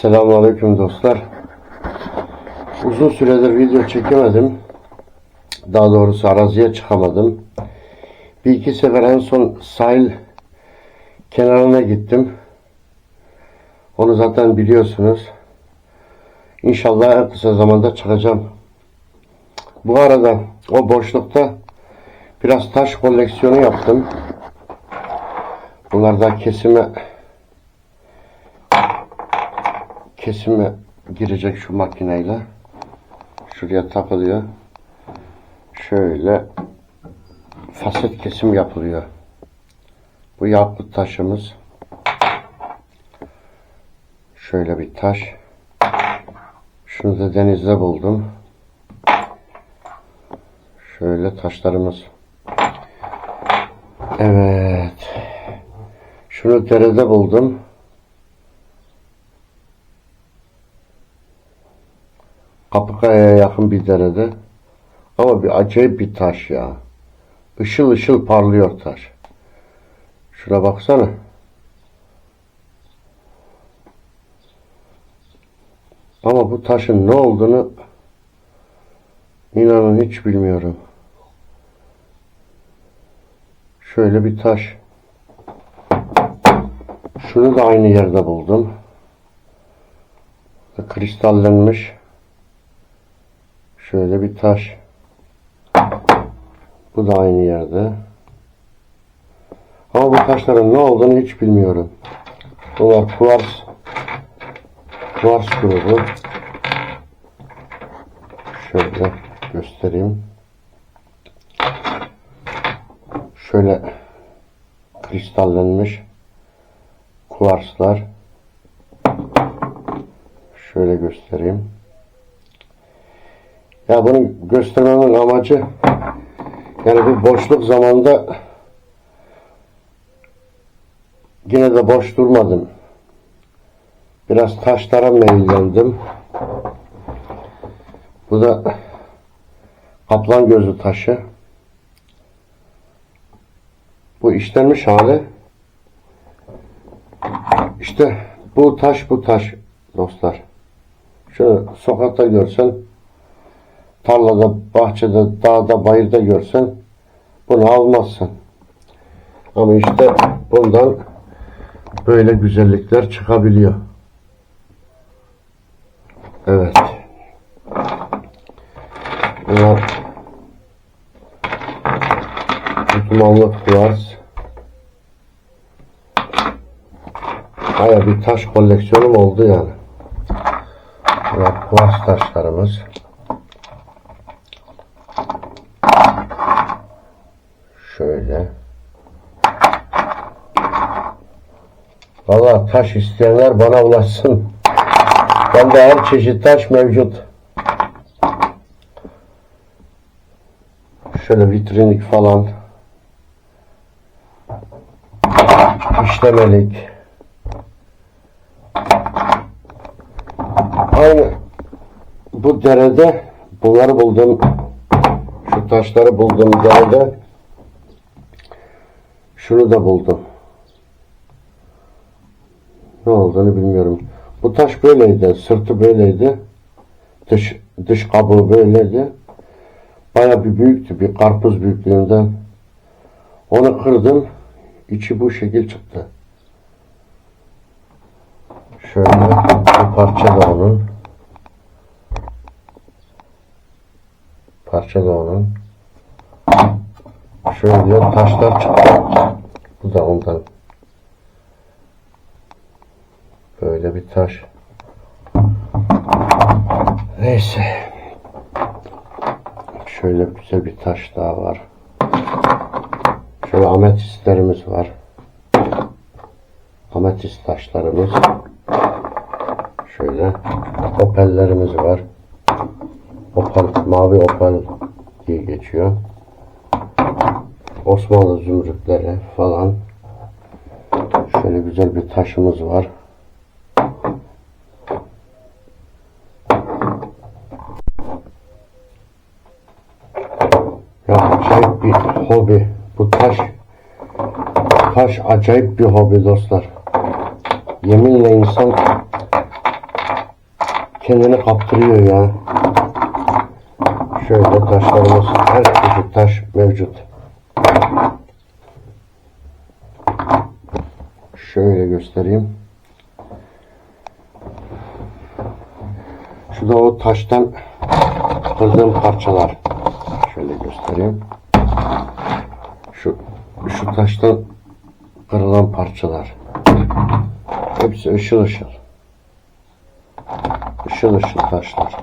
Selamünaleyküm dostlar. Uzun süredir video çekemedim. Daha doğrusu araziye çıkamadım. Bir iki sefer en son sahil kenarına gittim. Onu zaten biliyorsunuz. İnşallah en kısa zamanda çıkacağım. Bu arada o boşlukta biraz taş koleksiyonu yaptım. Bunlar da kesime kesime girecek şu makineyle. Şuraya takılıyor. Şöyle faset kesim yapılıyor. Bu yakut taşımız. Şöyle bir taş. Şunu da denizde buldum. Şöyle taşlarımız. Evet. Şunu derede buldum. Kapıkaya'ya yakın bir derede. Ama bir acayip bir taş ya. Işıl ışıl parlıyor taş. Şuna baksana. Ama bu taşın ne olduğunu inanın hiç bilmiyorum. Şöyle bir taş. Şunu da aynı yerde buldum. Kristallenmiş. Şöyle bir taş. Bu da aynı yerde. Ama bu taşların ne olduğunu hiç bilmiyorum. Bunlar kuvars kuvars grubu. Şöyle göstereyim. Şöyle kristallenmiş kuvarslar. Şöyle göstereyim. Ya bunu göstermemin amacı yani bir boşluk zamanda yine de boş durmadım. Biraz taşlara meyillendim. Bu da kaplan gözü taşı. Bu işlenmiş hali. İşte bu taş bu taş dostlar. Şunu sokakta görsen tarlada, bahçede, dağda, bayırda görsen bunu almazsın. Ama işte bundan böyle güzellikler çıkabiliyor. Evet. Bunlar Dumanlık kuvars. Baya bir taş koleksiyonum oldu yani. Bunlar kuvars taşlarımız. Şöyle. Valla taş isteyenler bana ulaşsın. Bende her çeşit taş mevcut. Şöyle vitrinlik falan. İşlemelik. Aynı bu derede bunları buldum. Şu taşları buldum derede. Şunu da buldum. Ne olduğunu bilmiyorum. Bu taş böyleydi. Sırtı böyleydi. Dış, dış kabuğu böyleydi. Baya bir büyüktü. Bir karpuz büyüklüğünden. Onu kırdım. İçi bu şekil çıktı. Şöyle bu parça da onun. Parça da onun. Şöyle taşlar çıktı. Bu da ondan. Böyle bir taş. Neyse. Şöyle güzel bir taş daha var. Şöyle ametistlerimiz var. Ametist taşlarımız. Şöyle opellerimiz var. Opel, mavi opel diye geçiyor. Osmanlı zümrütleri falan. Şöyle güzel bir taşımız var. Ya acayip bir hobi. Bu taş taş acayip bir hobi dostlar. Yeminle insan kendini kaptırıyor ya. Şöyle taşlarımız her çeşit taş mevcut. Şöyle göstereyim. Şu da o taştan kırdığım parçalar. Şöyle göstereyim. Şu şu taştan kırılan parçalar. Hepsi ışıl ışıl. Işıl ışıl taşlar.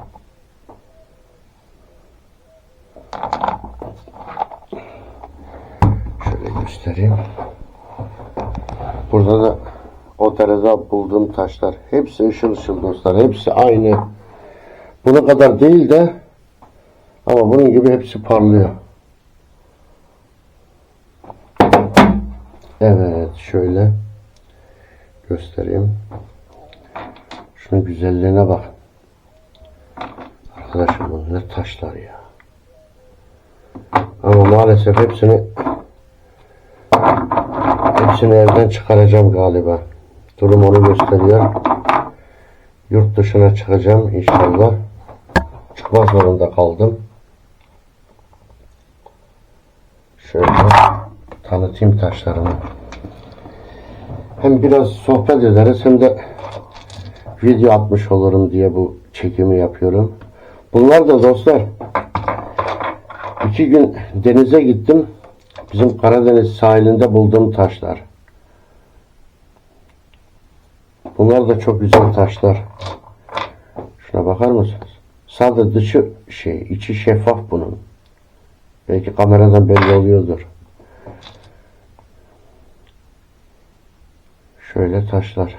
Şöyle göstereyim. Burada da o derede bulduğum taşlar. Hepsi ışıl ışıl dostlar. Hepsi aynı. Buna kadar değil de ama bunun gibi hepsi parlıyor. Evet şöyle göstereyim. Şunun güzelliğine bak. Arkadaşım bu ne taşlar ya. Ama maalesef hepsini hepsini evden çıkaracağım galiba. Durum onu gösteriyor. Yurt dışına çıkacağım inşallah. Çıkmak zorunda kaldım. Şöyle tanıtayım taşlarımı. Hem biraz sohbet ederiz hem de video atmış olurum diye bu çekimi yapıyorum. Bunlar da dostlar iki gün denize gittim. Bizim Karadeniz sahilinde bulduğum taşlar. Bunlar da çok güzel taşlar. Şuna bakar mısınız? Sadece dışı şey, içi şeffaf bunun. Belki kameradan belli oluyordur. Şöyle taşlar.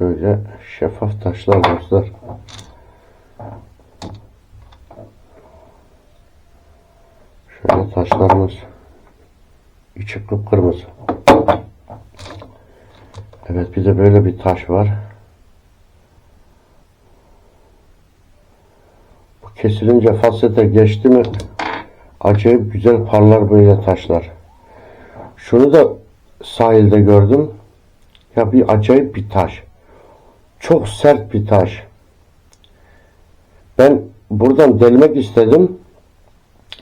Böyle şeffaf taşlar dostlar. Şöyle taşlarımız içi kıpkırmızı. Evet bir de böyle bir taş var. Bu kesilince fasete geçti mi acayip güzel parlar böyle taşlar. Şunu da sahilde gördüm. Ya bir acayip bir taş. Çok sert bir taş. Ben buradan delmek istedim.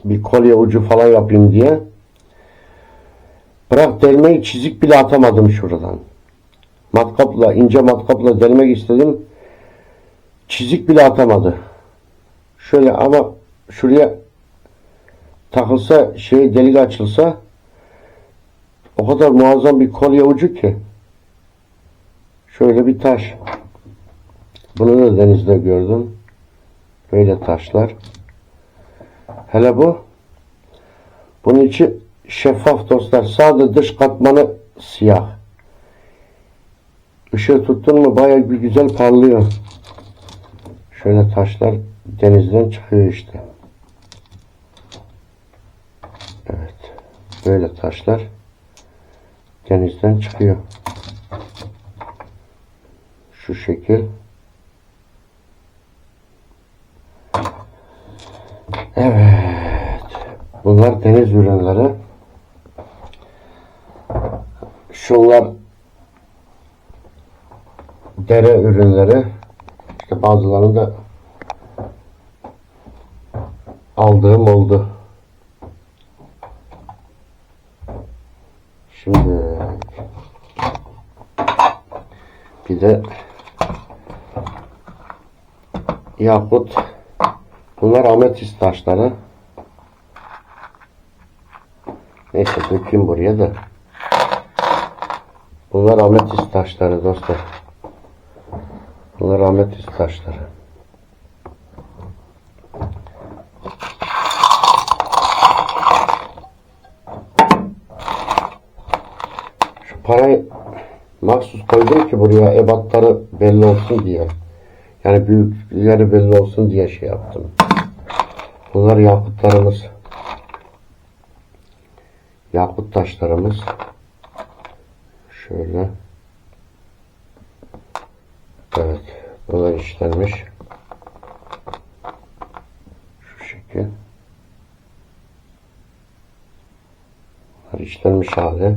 Bir kolye ucu falan yapayım diye. Bırak delmeyi çizik bile atamadım şuradan. Matkapla, ince matkapla delmek istedim. Çizik bile atamadı. Şöyle ama şuraya takılsa şey delik açılsa o kadar muazzam bir kolye ucu ki. Şöyle bir taş. Bunu da denizde gördüm. Böyle taşlar. Hele bu. Bunun içi şeffaf dostlar. Sadece dış katmanı siyah. Işığı tuttun mu bayağı bir güzel parlıyor. Şöyle taşlar denizden çıkıyor işte. Evet. Böyle taşlar denizden çıkıyor. Şu şekil. Evet. Bunlar deniz ürünleri. Şunlar dere ürünleri. İşte bazılarını da aldığım oldu. Şimdi bir de yakut bunlar ametist taşları. Neyse dökeyim buraya da. Bunlar ametist taşları dostlar. Bunlar ametist taşları. Şu parayı mahsus koydum ki buraya ebatları belli olsun diye. Yani büyükleri belli olsun diye şey yaptım. Bunlar yakutlarımız. Yakut taşlarımız. Şöyle. Evet. Bunlar işlenmiş. Şu şekil. dostlar. işlenmiş hali.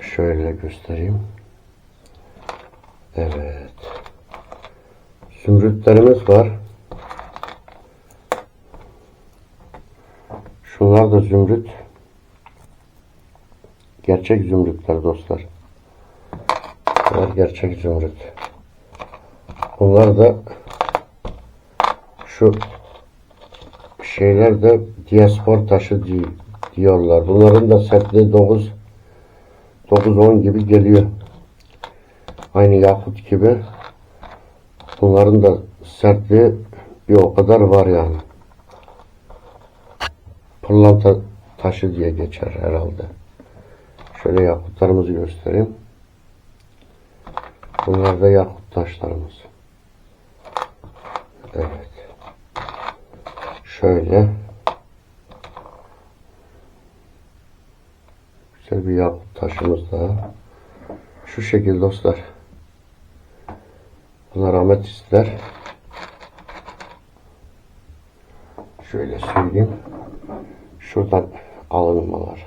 Şöyle göstereyim. Evet. Zümrütlerimiz var. Şunlar da zümrüt. Gerçek zümrütler dostlar. Bunlar gerçek zümrüt. Bunlar da şu şeyler de diaspor taşı di- diyorlar. Bunların da sertliği 9 9-10 gibi geliyor. Aynı yakut gibi. Bunların da sertliği bir o kadar var yani. Pırlanta taşı diye geçer herhalde. Şöyle yakutlarımızı göstereyim. Bunlar da yakut taşlarımız. Evet. Şöyle. Güzel bir yakut taşımız daha. Şu şekil dostlar. Bunlar ametistler. Şöyle söyleyeyim. Şuradan alınmalar.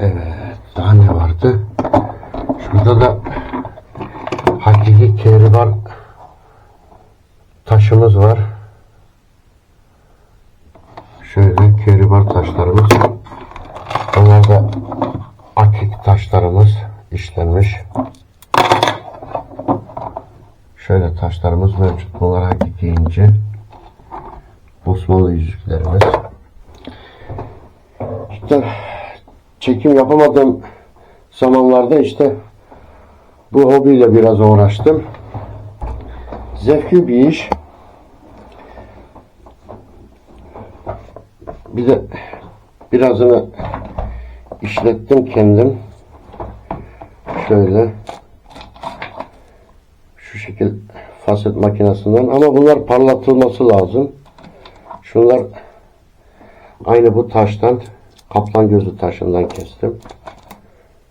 Evet. Daha ne vardı? Şurada da hakiki keribar taşımız var. Şöyle keribar taşlarımız. Onlar da akik taşlarımız işlenmiş. Şöyle taşlarımız mevcut. Bunlar hakiki inci. Osmanlı yüzüklerimiz. İşte çekim yapamadığım zamanlarda işte bu hobiyle biraz uğraştım. Zevkli bir iş. Bir de birazını işlettim kendim. Şöyle şekil faset makinesinden ama bunlar parlatılması lazım. Şunlar aynı bu taştan kaplan gözü taşından kestim.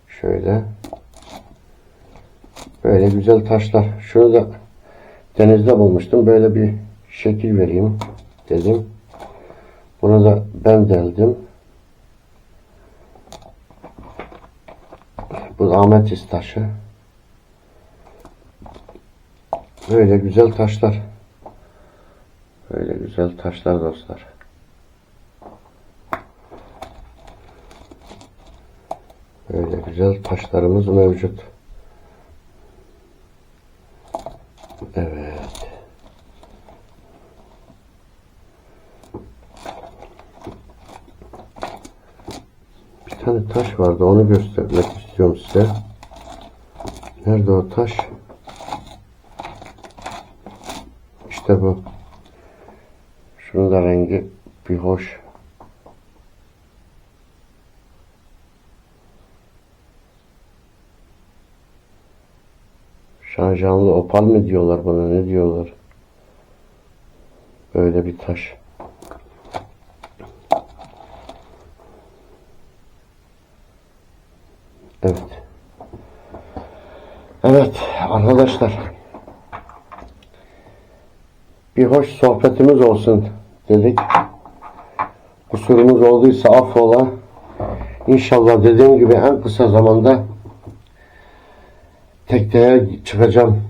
Şöyle böyle güzel taşlar. Şunu da denizde bulmuştum. Böyle bir şekil vereyim dedim. Bunu da ben deldim. Bu da ametist taşı. Böyle güzel taşlar. Böyle güzel taşlar dostlar. Böyle güzel taşlarımız mevcut. Evet. Bir tane taş vardı onu göstermek istiyorum size. Nerede o taş? İşte bu. Şunun da rengi bir hoş. Şanjanlı opal mı diyorlar buna ne diyorlar? Böyle bir taş. Evet. Evet arkadaşlar. Bir hoş sohbetimiz olsun dedik. Kusurumuz olduysa affola. İnşallah dediğim gibi en kısa zamanda tekneye çıkacağım.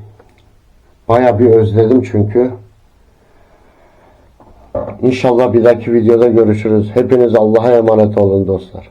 Baya bir özledim çünkü. İnşallah bir dahaki videoda görüşürüz. Hepiniz Allah'a emanet olun dostlar.